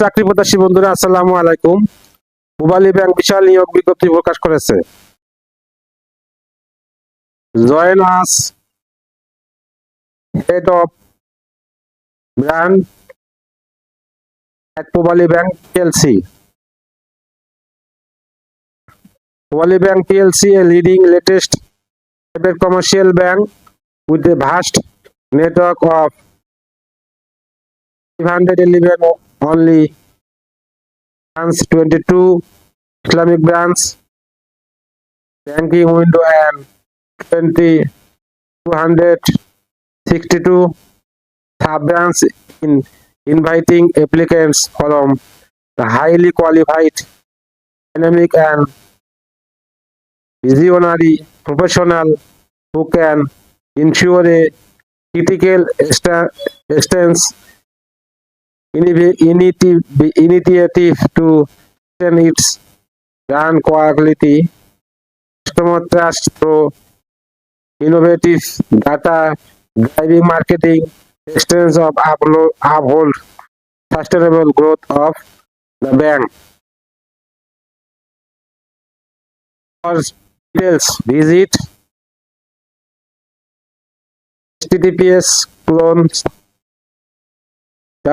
চাকরি প্রত্যাশী বন্ধুরা আসসালামু আলাইকুম মোবাইল ব্যাংক বিশাল নিয়োগ বিজ্ঞপ্তি প্রকাশ করেছে join us head of brand at mobile bank PLC mobile bank PLC a leading latest commercial bank with a vast network of hundred 511 only branch 22 Islamic branch, banking window and 262 sub branch in inviting applicants from the highly qualified, dynamic and visionary professional who can ensure a critical stance initiative to strengthen its brand quality, customer trust through innovative data driving marketing, extends of upload, uphold sustainable growth of the bank. For details, visit https clones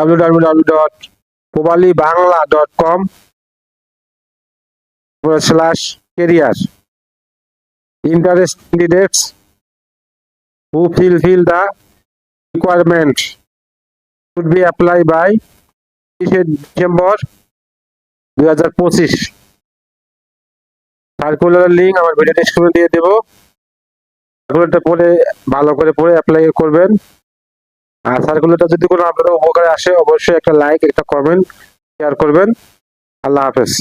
www.probalibangla.com slash career interest candidates who fill fill the requirement should be apply by তিরিশে December হাজার পঁচিশ circular link আমার video ডিসক্রিপশনে দিয়ে দেবো সার্কুলারটা পড়ে ভালো করে পড়ে অ্যাপ্লাই করবেন আর সার্কুলেটার যদি কোনো আপনাদের উপকারে আসে অবশ্যই একটা লাইক একটা কমেন্ট শেয়ার করবেন আল্লাহ হাফেজ